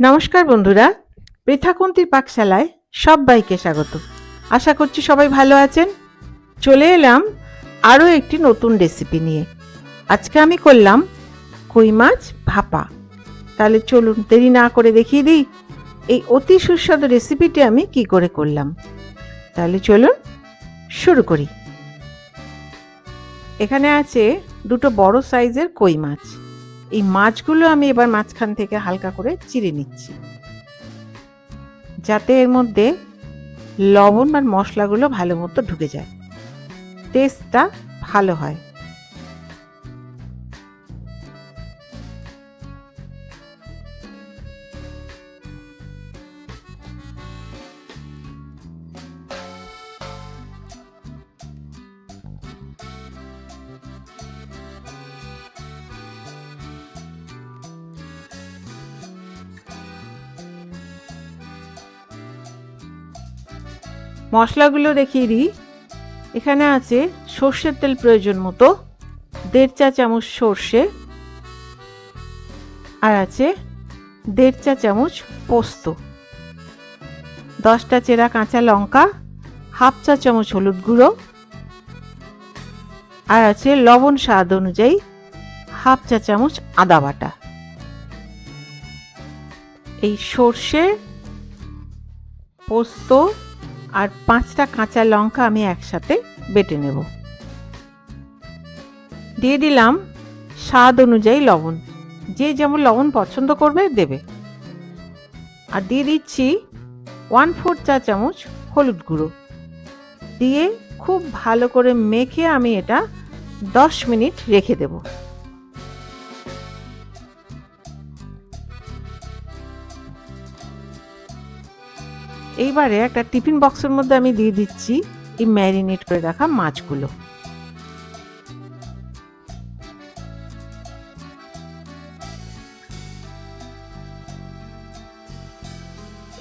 নমস্কার বন্ধুরা, পৃথাকুন্তির পাকশালায় সবাইকে স্বাগত। আশা করছি সবাই ভালো আছেন। চলে এলাম আরও একটি নতুন রেসিপি নিয়ে। আজকে আমি করলাম কই মাছ ভাপা। তাহলে চলুন দেরি না করে দেখিয়ে দিই, এই অতি সুস্বাদু রেসিপিটি আমি কি করে করলাম। তাহলে চলুন শুরু করি। এখানে আছে দুটো বড় সাইজের কই মাছ। এই মাছগুলো আমি এবার মাঝখান থেকে হালকা করে চিড়ে নিচ্ছি। যাতে এর মধ্যে লবণ আর মশলাগুলো ভালো মতো ঢুকে যায়। টেস্টটা ভালো হয়। মশলাগুলো দেখিয়ে দিই। এখানে আছে সর্ষের তেল প্রয়োজন মতো, দেড় চা চামচ সর্ষে, আর আছে দেড় চা চামচ পোস্ত দশটা চেরা কাঁচা লঙ্কা, হাফ চা চামচ হলুদ গুঁড়ো, আর আছে লবণ স্বাদ অনুযায়ী হাফ চা চামচ আদা বাটা। এই সর্ষে, পোস্ত আর পাঁচটা কাঁচা লঙ্কা আমি একসাথে বেটে নেব। দিয়ে দিলাম স্বাদ অনুযায়ী লবণ। যে যেমন লবণ পছন্দ করবে দেবে। আর দিয়ে দিচ্ছি ওয়ান ফোর চা চামচ হলুদ গুঁড়ো। দিয়ে খুব ভালো করে মেখে আমি এটা দশ মিনিট রেখে দেবো। এইবারে একটা টিফিন বক্সের মধ্যে আমি দিয়ে দিচ্ছি এই ম্যারিনেট করে রাখা মাছগুলো।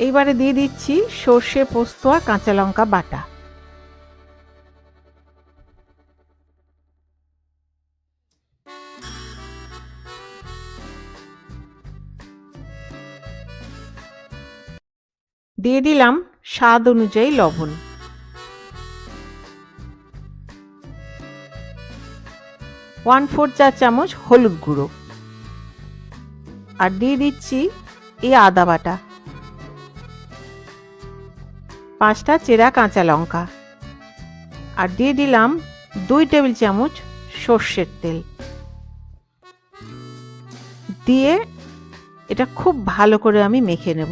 এইবারে দিয়ে দিচ্ছি সর্ষে পোস্ত আর কাঁচা লঙ্কা বাটা। দিয়ে দিলাম স্বাদ অনুযায়ী লবণ। ওয়ান ফোর চা চামচ হলুদ গুঁড়ো। আর দিয়ে দিচ্ছি এই আদা বাটা। পাঁচটা চেরা কাঁচা লঙ্কা। আর দিয়ে দিলাম দুই টেবিল চামচ সর্ষের তেল। দিয়ে এটা খুব ভালো করে আমি মেখে নেব।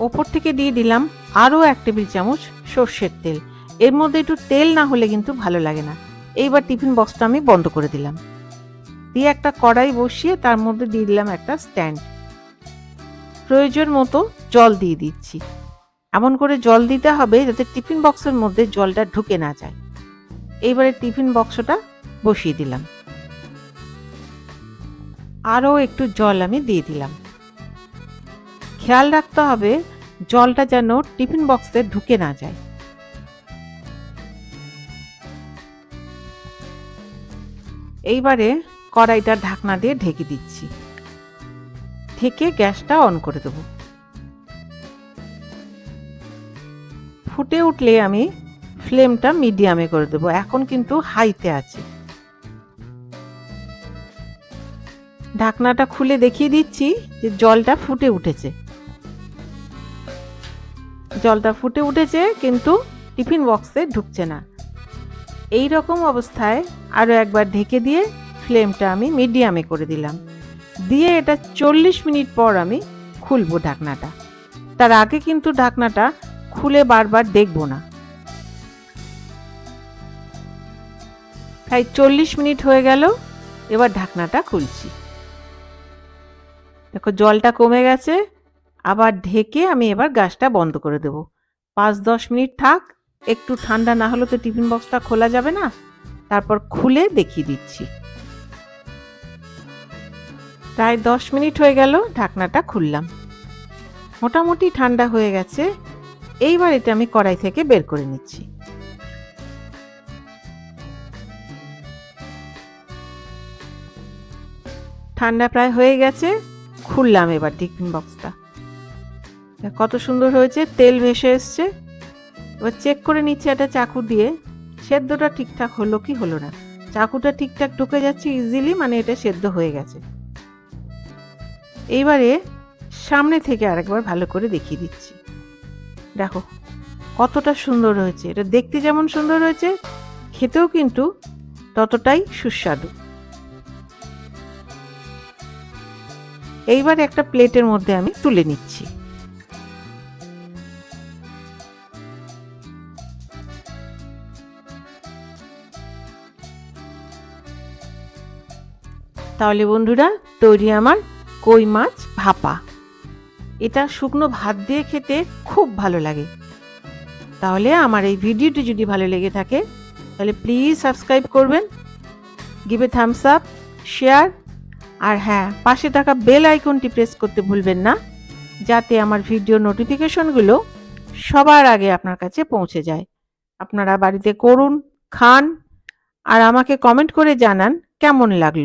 ওপর থেকে দিয়ে দিলাম আরও এক টেবিল চামচ সর্ষের তেল। এর মধ্যে একটু তেল না হলে কিন্তু ভালো লাগে না। এইবার টিফিন বক্সটা আমি বন্ধ করে দিলাম। দিয়ে একটা কড়াই বসিয়ে তার মধ্যে দিয়ে দিলাম একটা স্ট্যান্ড। প্রয়োজন মতো জল দিয়ে দিচ্ছি। এমন করে জল দিতে হবে যাতে টিফিন বক্সের মধ্যে জলটা ঢুকে না যায়। এইবারে টিফিন বক্সটা বসিয়ে দিলাম। আরও একটু জল আমি দিয়ে দিলাম। খেয়াল রাখতে হবে, জলটা যেন টিফিন বক্সে ঢুকে না যায়। এইবারে কড়াইটা ঢাকনা দিয়ে ঢেকে দিচ্ছি। ঢেকে গ্যাসটা অন করে দেব। ফুটে উঠলে আমি ফ্লেমটা মিডিয়ামে করে দেবো, এখন কিন্তু হাইতে আছে। ঢাকনাটা খুলে দেখিয়ে দিচ্ছি যে জলটা ফুটে উঠেছে। জলটা ফুটে উঠেছে, কিন্তু টিফিন বক্সে ঢুকছে না। এই রকম অবস্থায় আরও একবার ঢেকে দিয়ে ফ্লেমটা আমি মিডিয়ামে করে দিলাম। দিয়ে এটা চল্লিশ মিনিট পর আমি খুলবো ঢাকনাটা। তার আগে কিন্তু ঢাকনাটা খুলে বারবার দেখব না। তাই চল্লিশ মিনিট হয়ে গেল, এবার ঢাকনাটা খুলছি। দেখো জলটা কমে গেছে আবার ঢেকে আমি এবার গ্যাসটা বন্ধ করে দেব। পাঁচ দশ মিনিট থাক, একটু ঠান্ডা না হলে তো টিফিন বক্সটা খোলা যাবে না। তারপর খুলে দেখিয়ে দিচ্ছি। প্রায় দশ মিনিট হয়ে গেল, ঢাকনাটা খুললাম। মোটামুটি ঠান্ডা হয়ে গেছে। এইবার এটা আমি কড়াই থেকে বের করে নিচ্ছি। ঠান্ডা প্রায় হয়ে গেছে, খুললাম এবার টিফিন বক্সটা। কত সুন্দর হয়েছে, তেল ভেসে এসছে। এবার চেক করে নিচ্ছে একটা চাকু দিয়ে, সেদ্ধটা ঠিকঠাক হলো কি হলো না। চাকুটা ঠিকঠাক ঢুকে যাচ্ছে ইজিলি মানে এটা সেদ্ধ হয়ে গেছে। এইবারে সামনে থেকে আরেকবার ভালো করে দেখিয়ে দিচ্ছি। দেখো, কতটা সুন্দর হয়েছে। এটা দেখতে যেমন সুন্দর হয়েছে, খেতেও কিন্তু ততটাই সুস্বাদু। এইবার একটা প্লেটের মধ্যে আমি তুলে নিচ্ছি। তাহলে বন্ধুরা, তৈরি আমার কই মাছ ভাপা। এটা শুকনো ভাত দিয়ে খেতে খুব ভালো লাগে। তাহলে আমার এই ভিডিওটি যদি ভালো লেগে থাকে, তাহলে প্লিজ সাবস্ক্রাইব করবেন give a thumbs up share আর হ্যাঁ পাশে থাকা বেল আইকনটি প্রেস করতে ভুলবেন না, যাতে আমার ভিডিও নোটিফিকেশনগুলো সবার আগে আপনার কাছে পৌঁছে যায়। আপনারা বাড়িতে করুন, খান, আর আমাকে কমেন্ট করে জানান কেমন লাগল।